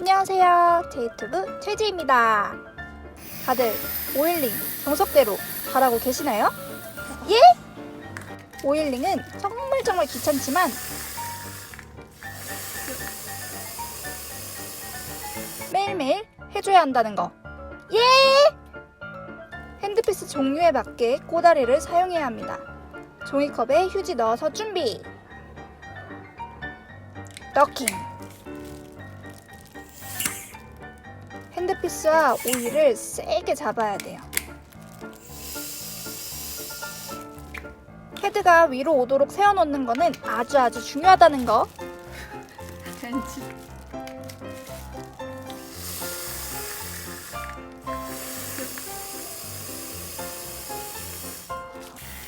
안녕하세요. 제이투브 최지입니다. 다들 오일링 정석대로 잘하고 계시나요? 예? 오일링은 정말 정말 귀찮지만 매일매일 해줘야 한다는 거. 예! 핸드피스 종류에 맞게 꼬다리를 사용해야 합니다. 종이컵에 휴지 넣어서 준비. 넣킹. 피스와 오일을 세게 잡아야 돼요. 헤드가 위로 오도록 세워놓는 거는 아주 아주 중요하다는 거.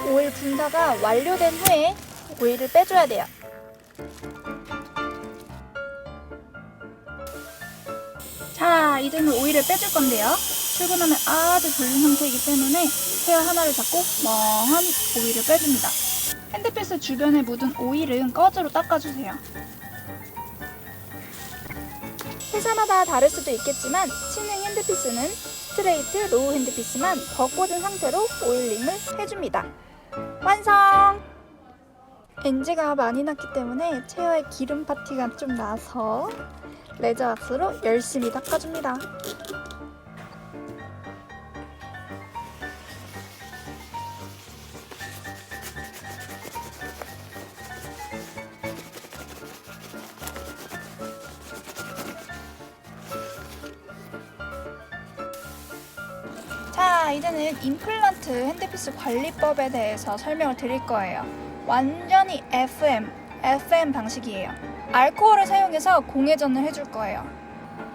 오일 분사가 완료된 후에 오일을 빼줘야 돼요. 자, 이제는 오일을 빼줄 건데요. 출근하면 아주 졸린 상태이기 때문에 헤어 하나를 잡고 멍하니 오일을 빼줍니다. 핸드피스 주변에 묻은 오일은 꺼즈로 닦아주세요. 회사마다 다를 수도 있겠지만 신흥 핸드피스는 스트레이트 로우 핸드피스만 벗고든 상태로 오일링을 해줍니다. 완성! 엔지가 많이 났기 때문에 체어에 기름 파티가 좀 나서 레저 왁스로 열심히 닦아줍니다. 자, 이제는 임플란트 핸드피스 관리법에 대해서 설명을 드릴 거예요. 완전히 FM, FM 방식이에요. 알코올을 사용해서 공회전을 해줄 거예요.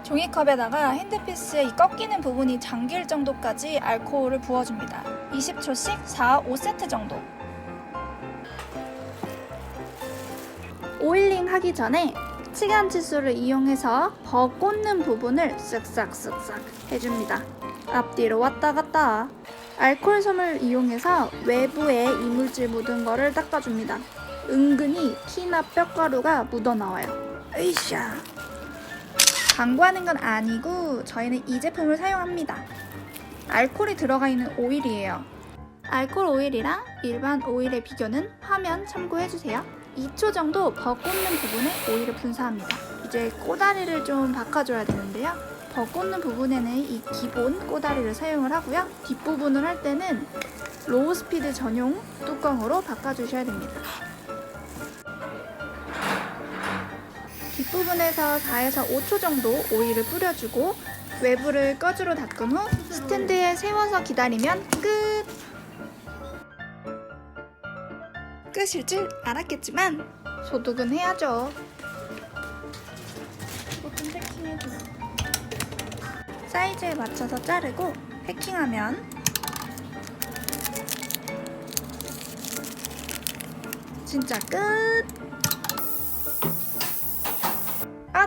종이컵에다가 핸드피스의 이 꺾이는 부분이 잠길 정도까지 알코올을 부어줍니다. 20초씩 4, 5세트 정도. 오일링 하기 전에 치간 칫솔을 이용해서 버 꽂는 부분을 쓱싹쓱싹 해줍니다. 앞뒤로 왔다 갔다. 알코올 솜을 이용해서 외부에 이물질 묻은 거를 닦아줍니다. 은근히 키나 뼈가루가 묻어나와요. 으쌰. 광고하는 건 아니고 저희는 이 제품을 사용합니다. 알코올이 들어가 있는 오일이에요. 알코올 오일이랑 일반 오일의 비교는 화면 참고해주세요. 2초 정도 버 꽂는 부분에 오일을 분사합니다. 이제 꼬다리를 좀 바꿔줘야 되는데요. 버 꽂는 부분에는 이 기본 꼬다리를 사용을 하고요. 뒷부분을 할 때는 로우 스피드 전용 뚜껑으로 바꿔주셔야 됩니다. 뒷부분에서 4에서 5초 정도 오일을 뿌려주고 외부를 꺼주로 닦은 후 스탠드에 세워서 기다리면 끝! 끝일 줄 알았겠지만 소독은 해야죠. 이것좀 패킹해줘. 사이즈에 맞춰서 자르고 패킹하면 진짜 끝!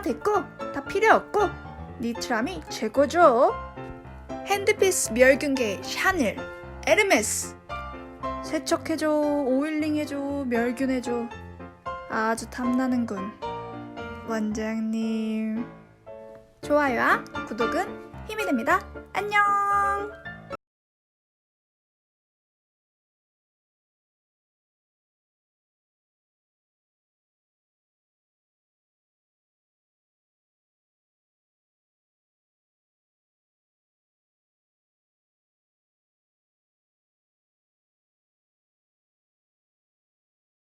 아 됐고 다 필요 없고 니 트람이 최고죠. 핸드피스 멸균계 샤넬 에르메스. 세척해줘 오일링해줘 멸균해줘. 아주 탐나는군. 원장님. 좋아요와 구독은 힘이 됩니다. 안녕